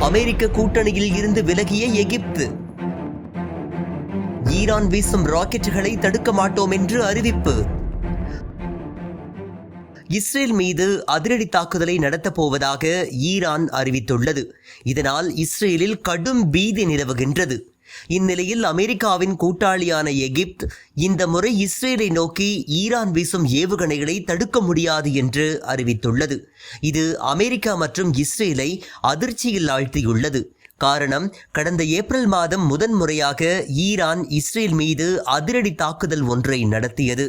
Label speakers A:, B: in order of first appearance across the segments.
A: அமெரிக்க கூட்டணியில் இருந்து விலகிய எகிப்து. ஈரான் வீசும் ராக்கெட்டுகளை தடுக்க மாட்டோம் என்று அறிவிப்பு. இஸ்ரேல் மீது அதிரடி தாக்குதலை நடத்தப் போவதாக ஈரான் அறிவித்துள்ளது. இதனால் இஸ்ரேலில் கடும் பீதி நிலவுகின்றது. இந்நிலையில் அமெரிக்காவின் கூட்டாளியான எகிப்த் இந்த முறை இஸ்ரேலை நோக்கி ஈரான் வீசும் ஏவுகணைகளை தடுக்க முடியாது என்று அறிவித்துள்ளது. இது அமெரிக்கா மற்றும் இஸ்ரேலை அதிர்ச்சியில் ஆழ்த்தியுள்ளது. காரணம் கடந்த ஏப்ரல் மாதம் முதன்முறையாக ஈரான் இஸ்ரேல் மீது அதிரடி தாக்குதல் ஒன்றை நடத்தியது.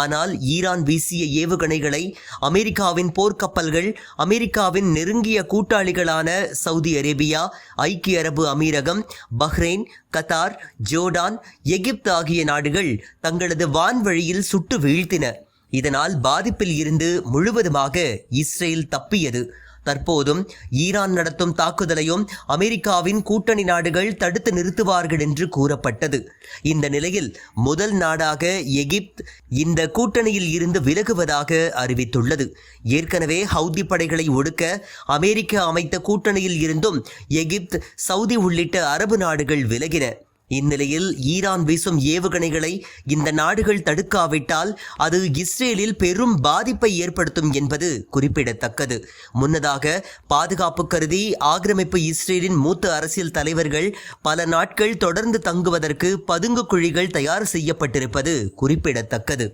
A: ஆனால் ஈரான் வீசிய ஏவுகணைகளை அமெரிக்காவின் போர்க்கப்பல்கள் அமெரிக்காவின் நெருங்கிய கூட்டாளிகளான சவுதி அரேபியா ஐக்கிய அரபு அமீரகம் பஹ்ரைன் கத்தார் ஜோர்டான் எகிப்து ஆகிய நாடுகள் தங்களது வான்வழியில் சுட்டு வீழ்த்தின. இதனால் பாதிப்பில் இருந்து முழுவதுமாக இஸ்ரேல் தப்பியது. தற்போதும் ஈரான் நடத்தும் தாக்குதலையும் அமெரிக்காவின் கூட்டணி நாடுகள் தடுத்து நிறுத்துவார்கள் என்று கூறப்பட்டது. இந்த நிலையில் முதல் நாடாக எகிப்த் இந்த கூட்டணியில் இருந்து விலகுவதாக அறிவித்துள்ளது. ஏற்கனவே ஹவுதி படைகளை ஒடுக்க அமெரிக்கா அமைத்த கூட்டணியில் இருந்தும் எகிப்த் சவுதி உள்ளிட்ட அரபு நாடுகள் விலகின. இந்நிலையில் ஈரான் வீசும் ஏவுகணைகளை இந்த நாடுகள் தடுக்காவிட்டால் அது இஸ்ரேலில் பெரும் பாதிப்பை ஏற்படுத்தும் என்பது குறிப்பிடத்தக்கது. முன்னதாக பாதுகாப்பு கருதி ஆக்கிரமிப்பு இஸ்ரேலின் மூத்த அரசியல் தலைவர்கள் பல நாட்கள் தொடர்ந்து தங்குவதற்கு பதுங்கு குழிகள் தயார் செய்யப்பட்டிருப்பது குறிப்பிடத்தக்கது.